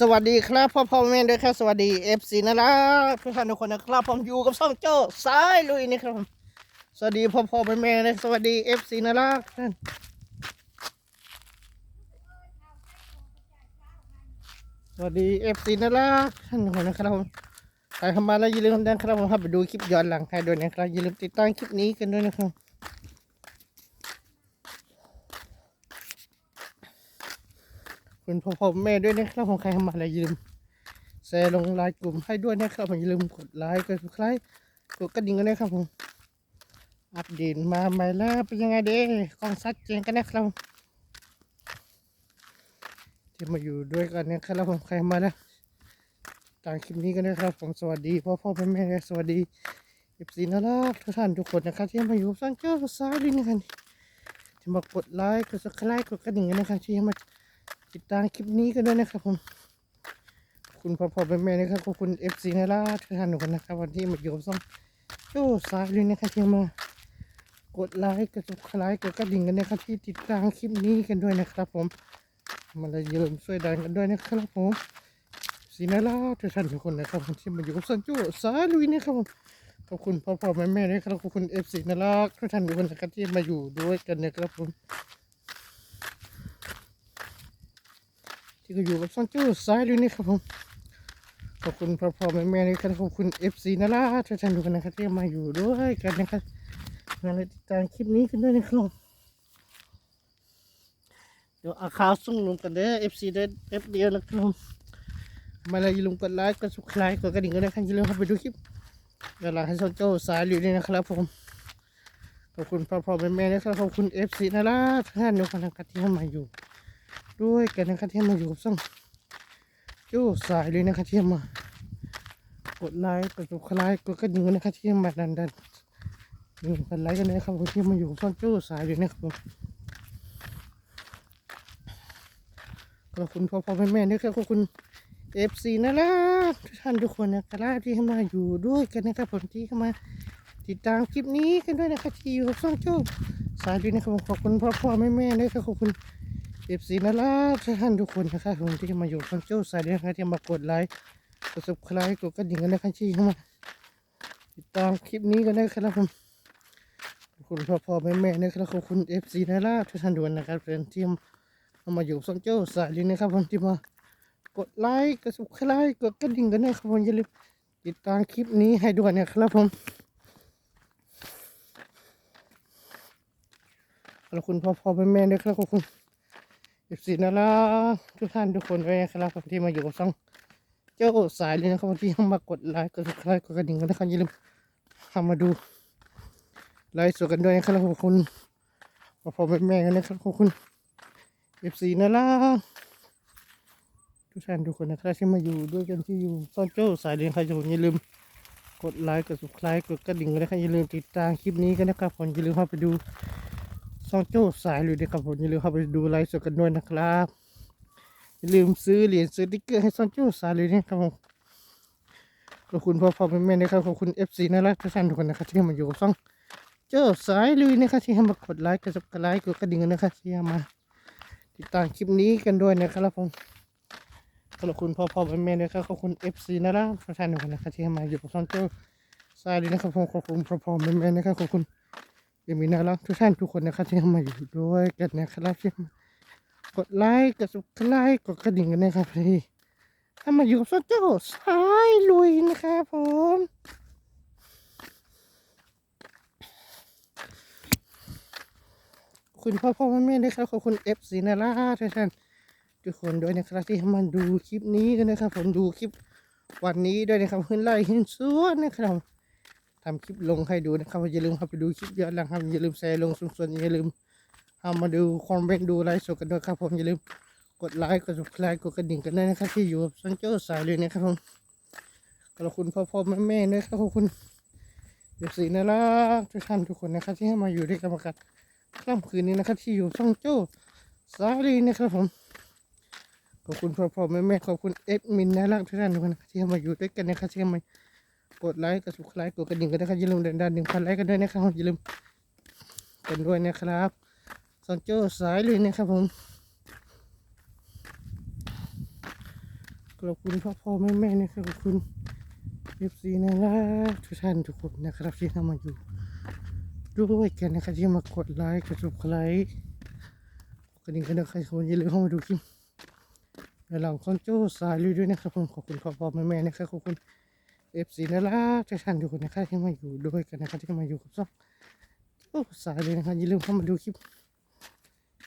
สวัสดีครับพ่อพ่อแม่ด้วยครับสวัสดีเอฟซีนะครับทุกท่านทุกคนนะครับผมอยู่กับช่องโจ้สายลุยนี่ครับผมสวัสดีพ่อพ่อแม่แม่นะสวัสดีเอฟซีนะครับท่านสวัสดีเอฟซีนะครับท่านทุกคนนะครับผมใครเข้ามาแล้วอย่าลืมนะครับผมครับไปดูคลิปย้อนหลังให้ด้วยนะครับอย่าลืมติดตามคลิปนี้กันด้วยนะครับ คุณพ่อพ่อแม่ด้วยนะครับของใครเข้ามาแล้วอย่าลืมแชร์ลงไลน์กลุ่มให้ด้วยนะครับอย่าลืมกดไลค์กดซับสไครต์กดกระดิ่งกันนะครับผมอัปเดตมาใหม่แล้วเป็นยังไงเด้กองชัดเจนกันนะครับที่มาอยู่ด้วยกันนะครับผมใครมาแล้วตามคลิปนี้กันนะครับผมสวัสดีพ่อพ่อแม่แม่สวัสดีเอฟซีน่ารักทุกท่านทุกคนนะครับที่มาอยู่สังเจ้าสายลินกันที่มากดไลค์กดซับสไครต์กดกระดิ่งกันนะครับที่มา ติดตามคลิปนี้กันด้วยนะครับผมคุณพ่อพ่อแม่แม่นะครับขอบคุณเอฟซีนาราทุกท่านทุกคนนะครับ วันที่มาอยู่กับซ่องโจ้สายเลยนะครับที่มากดไลค์กดซับสไครต์กดกระดิ่งกันนะครับ ที่ติดตามคลิปนี้กันด้วยนะครับ ผมมันเลยยืมช่วยดันกันด้วยนะครับผมซีนาราทุกท่านทุกคนนะครับที่มาอยู่กับซ่องโจ้สายลุยนะครับผมขอบคุณพ่อพ่อแม่แม่นะครับขอบคุณเอฟซีนาราทุกท่านทุกคนนะครับที่มาอยู่ด้วยกันนะครับผม ที่ก็อยู่กับซ่องจู้ซ้ายด้วยนี่ครับผมขอบคุณพ่อพ่อแม่แม่ด้วยครับขอบคุณเอฟซีนะล่ะทุกท่านทุกคนนะครับที่มาอยู่ด้วยกันนะครับมาเลยติดตามคลิปนี้กันด้วยนะครับเดี๋ยวอาขาวส่งลงกันเด้อเอฟซีได้แป๊บเดียวนะครับผมมาเลยลืมกดไลค์กดซับสไครต์กดกระดิ่งกันด้ครับอย่าลืมเข้าไปดูคลิปเวลาให้ซ่องจู้ซ้ายอยู่นี่นะครับผมขอบคุณพ่อพ่อแม่แม่นะครับขอบคุณเอฟซีนะล่ะทุกท่านทุกคนนะครับที่มาอยู่ ด้วยกันนะครับที่มาอยู่กับซ่องจู้สายเลยนะครับที่มากดไลค์กดซับครต์กดกระดิ่งนะครับที่มาดันดันนี่กดไลค์กันนะครับคนที่มาอยู่กับซ่องจู้สายเลยนะครับผมขอบคุณพ่อพ่อแม่แม่ด้วยครับขอบคุณเอฟซีนะล่ะทุกท่านทุกคนนะครับที่เข้ามาอยู่ด้วยกันนะครับผมที่เข้ามาติดตามคลิปนี้กันด้วยนะครับที่อยู่กับซ่องจู้สายเลยนะครับผมขอบคุณพ่อพ่อแม่แม่ด้วยครับขอบคุณ เอฟซีนะล่ะท่านทุกคนนะครับผมที่มาอยู่ฟังเจ้าสายเดียวกันที่มากดไลค์กดซับสไครต์กดกระดิ่งกันนะครับที่เข้ามาติดตามคลิปนี้กันนะครับผมคุณพ่อพ่อแม่แม่นะครับขอบคุณเอฟซีนะล่ะทุกท่านทุกคนนะครับเพื่อนที่มาอยู่ฟังเจ้าสายเดียวนะครับผมที่มากดไลค์กดซับสไครต์กดกระดิ่งกันนะครับผมอย่าลืมติดตามคลิปนี้ให้ด้วยนะครับผมขอบคุณพ่อพ่อแม่แม่ด้ครับขอบคุณ สิบสี่นะล่ะทุกท่านทุกคนด้วยนะครับผมที่มาอยู่กับช่องเจ้าสายเลยนะครับที่เข้ามากดไลค์กดซับสไครต์กดกระดิ่งกันนะครับอย่าลืมเข้ามาดูไลฟ์สดกันด้วยนะครับขอบคุณขอบคุณแม่ๆกันนะครับขอบคุณสิบสี่นะล่ะทุกท่านทุกคนนะครับที่มาอยู่ด้วยกันที่อยู่ช่องเจ้าสายเลยนะครับอย่าลืมกดไลค์กดซับสไครต์กดกระดิ่งกันนะครับอย่าลืมติดตามคลิปนี้กันนะครับผมอย่าลืมเข้าไปดู ซองโจ้สายเลยนะครับผมอย่าลืมเข้าไปดูไลฟ์สดกันด้วยนะครับอย่าลืมซื้อเหรียญซื้อติ๊กเกอร์ให้ซองโจ้สายเลยนะครับผมขอบคุณพ่อพ่อแม่แม่นะครับขอบคุณเอฟซีน่ารักทุกท่านทุกคนนะครับที่มาอยู่กับซองโจ้สายเลยนะครับที่ให้มากดไลค์กดซับสไครต์กดกระดิ่งนะครับที่มาติดตามคลิปนี้กันด้วยนะครับผมขอบคุณพ่อพ่อแม่แม่นะครับขอบคุณเอฟซีน่ารักทุกท่านทุกคนนะครับที่มาอยู่กับซองโจ้สายเลยนะครับผมขอบคุณพ่อพ่อแม่แม่นะครับขอบคุณ ยังมีน่ารักทุกท่านทุกคนนะครับที่เข้ามาอยู่ด้วยกันนะครับที่กดไลค์กดซับสไครต์กดกระดิ่งกันนะครับพี่ถ้ามาอยู่กับโซโจ้สายลุยนะครับผมคุณพ่อพ่อแม่แม่ด้วยครับขอบคุณเอฟซีนาร่าทุกท่านทุกคนด้วยนะครับที่เข้ามาดูคลิปนี้กันนะครับ ผมดูคลิปวันนี้ด้วยนะครับขึ้นไล่ขึ้นสวนนะครับ ทำคลิปลงให้ดูนะครับอย่าลืมเข้าไปดูคลิปเยอนหลังครับอย่าลืมแชร์ลงส่วนๆอย่าลืมเข้ามาดูคอมเมนต์ดูไลฟ์สดกันด้วยครับผมอย่าลืมกดไลค์กด subscribe กดกระดิ่งกันด้วยนะครับที่อยู่กับซันเจอร์สายเลยนะครับผมขอบคุณพ่อพ่อแม่แม่ด้วยครับขอบคุณเด็กสีน่ารักทุกท่านทุกคนนะครับที่ให้มาอยู่ด้วยกันประกันค่ำคืนนี้นะครับที่อยู่ช่องโจ้สายเลยนะครับผมขอบคุณพ่อพ่อแม่แม่ขอบคุณเอฟมินน่ารักทุกท่านทุกคนะที่ให้มาอยู่ด้วยกันนะครับที่ให้มา กดไลค์กด subscribe กดกระดิ่งกันนะครับอย่าลืมดันดันหนึ่งพันไลค์กันด้วยนะครับอย่าลืมกันด้วยนะครับซอนโจ้สายเลยนะครับผมขอบคุณพ่อพ่อแม่แม่นะครับขอบคุณเอฟซีนะครับทุกท่านทุกคนนะครับที่เข้ามาอยู่ด้วยกันนะครับที่มากดไลค์กดซับสไครต์กระดิ่งกันนะครับคนอย่าลืมเข้ามาดูคลิปเดี๋ยวเราคอนโจ้สายลุยด้วยนะครับผมขอบคุณพ่อพ่อแม่แม่นะครับขอบคุณ เอฟซีนะครับทุกท่านทุกคนนะครับที่มาอยู่ด้วยกันนะครับที่มาอยู่กับซ่องโอ้สายเลยนะครับอย่าลืมเข้ามาดูคลิป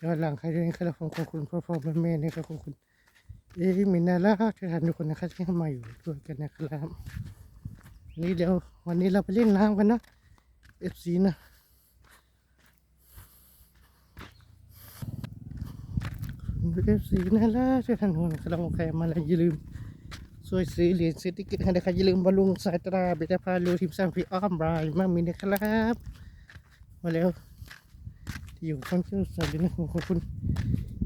ย้อนหลังใครด้วยนะครับผมขอบคุณพ่อพ่อแม่แม่นะครับขอบคุณเอ้ยมินาล่าทุกท่านทุกคนนะครับที่เข้ามาอยู่ด้วยกันนะครับนี่เดี๋ยววันนี้เราไปเล่นน้ำกันนะเอฟซีนะเอฟซีนาล่าทุกท่านทุกคนนะครับใครมาแล้วอย่าลืม ช่วยซื้อเหรียญซื้อติกเก็ตให้นะครับอย่าลืมบอลลูนสายตราเบต้พาลูทีมสร้างฟีอ้อมบรายมากมีนะครับมาแล้วที่อยู่ข้างเชื่อสายเลยนะขอบคุณ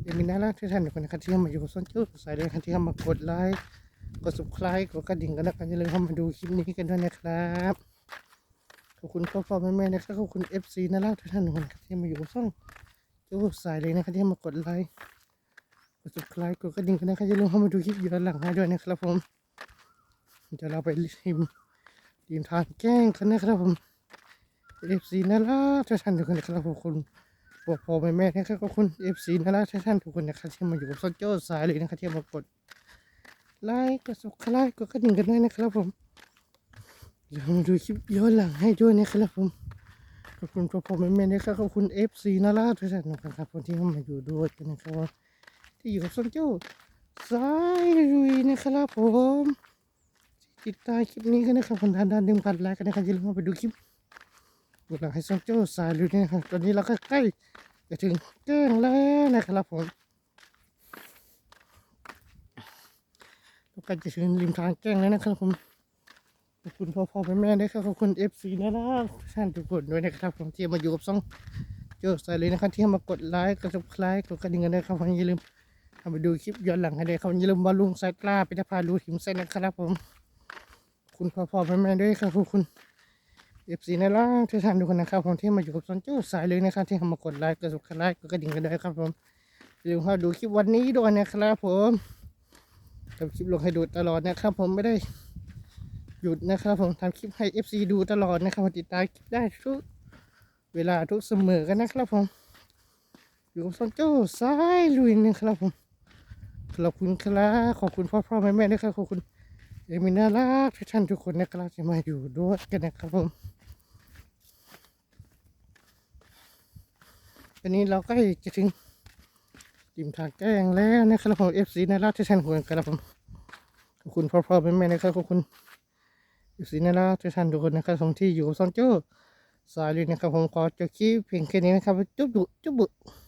เอมินาล่าทุกท่านทุกคนนะครับที่เข้ามาอยู่กับส้นจุดสายเลยนะครับที่เข้ามากดไลค์กด subscribe กดกระดิ่งกันนะครับอย่าลืมเข้ามาดูคลิปนี้กันด้วยนะครับขอบคุณพ่อพ่อแม่แม่นะครับขอบคุณ FC นาล่าทุกท่านทุกคนครับที่มาอยู่กับช่องจุดสายเลยนะครับที่เข้ามากดไลค์ กด subscribe กดกระดิ่งกันนะครับอย่าลืมเข้ามาดูคลิปย้อนหลังให้ด้วยนะครับผมเดี๋ยวเราไปทีมทีมทานแกล้งกันนะครับผม FC นาล่าทุกท่านทุกคนนะครับขอบคุณบอกพ่อแม่แม่นะครับขอบคุณเอฟซีนะทุกท่านทุกคนนะครับที่มาอยู่กับโซโจ้สายเลยนะครับที่มากดไลค์กดซับสไครต์กดกระดิ่งกันด้วยนะครับผมเดี๋ยวมาดูคลิปย้อนหลังให้ด้วยนะครับผมขอบคุณพ่อพ่อแม่แม่นะครับขอบคุณเอฟซีนะล่ะทุกท่านนะครับคนที่เข้ามาอยู่ด้วยกันนะครับ ที่อยู่กับโซโจ้สายลุยนะครับผมติดตามคลิปนี้กันนะครับคนทานด้านหนึ่งพันไลค์กันนะครับอย่าลืมมาไปดูคลิปกดหลังให้ซ่องโจ้สายลุยนี่ยครับตอนนี้เราก็ใกล้จะถึงแก้งแล้วนะครับผมเราใกล้จะถึงริมทางแก้งแล้วนะครับผมขอบคุณพ่อพ่อแม่แม่ด้วยครับขอบคุณเอฟซีนะนะท่านทุกคนด้วยนะครับผมที่มาอยู่กับซ่องโจ้สายลุยนะครับที่มากดไลค์กดซับสไครต์กดกระดิ่งกันด้วยครับผมอย่าลืม ทำไปดูคลิปย้อนหลังให้ได้วยครับอย่าลืมบอลลุงสายกล้าไปจะพาดูทีมเส้นนะครับผม คุณพ่อพ่อแม่แม่ด้วยครับคุณเอฟซีในล่างทุกท่านทุกคนนะครับผมที่มาอยู่กับซอนจ้สายเลยนะครับที่เข้ามากดไลค์กดซับสไครต์กดกระดิ่งกันด้วยครับผมอย่าลืมเข้าดูคลิปวันนี้ด้วยนะครับผมทำคลิปลงให้ดูตลอดนะครับผมไม่ได้หยุดนะครับผมทำคลิปให้เอฟซดูตลอดนะครับติดตามคลิปได้ทุกเวลาทุกเสมอกันนะครับผมอยู่กับซอนจ้สายลุยนะครับผม ขอบคุณครับขอบคุณพ่อพ่อแม่แม่ด้วยครับขอบคุณเอมินารักทุกท่านทุกคนนะครับจะมาอยู่ด้วยกันนะครับผมวันนี้เราใกล้จะถึงริมทางแกล้งแล้วนะครับผมเอฟซีนารักทุกท่านทุกคนครับผมขอบคุณพ่อพ่อแม่แม่นะครับขอบคุณเอฟซีนารักทุกท่านทุกคนนะครับผมที่อยู่ซอนโจ้สายเลยนะครับผมขอจบคลิปเพียงแค่นี้นะครับจุ๊บจุ๊บจุ๊บ